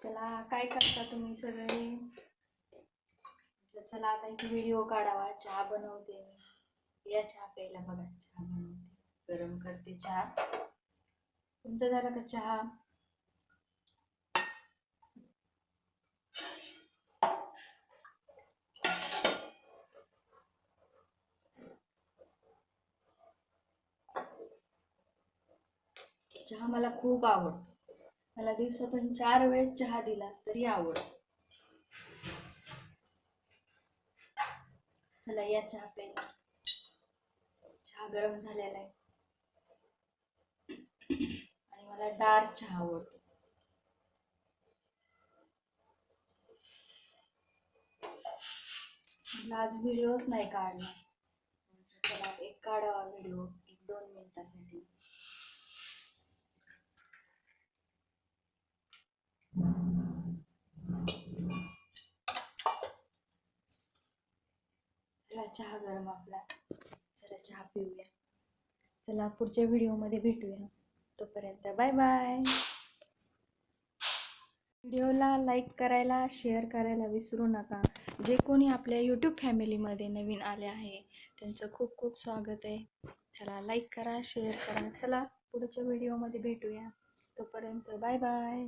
चला काय करता तुम्ही सगळे? चला आता एक व्हिडिओ काढावा चहा बनवते मी. या चहा प्यायला बघा चहा बनवते. गरम करते चहा. तुमचा झाला का चहा? चहा मला खूप आवडतो. मला दिवसातून चार वेळेस चहा दिला तरी आवडतो. चला या चहा प्यायला. चहा गरम झालेला आहे. आणि मला डार्क चहा आवडतो. आज व्हिडिओच नाही काढला चला एक काढावा व्हिडिओ. चला चहा गरम आपला. चला चहा पिऊया. चला पुढच्या व्हिडिओमध्ये भेटूया. तोपर्यंत बाय बाय व्हिडिओला लाईक करायला शेअर करायला विसरू नका. जे कोणी आपल्या यूट्यूब फॅमिलीमध्ये नवीन आले आहे त्यांचं खूप खूप स्वागत आहे. चला लाईक करा शेअर करा. चला पुढच्या व्हिडिओमध्ये भेटूया. तोपर्यंत बाय बाय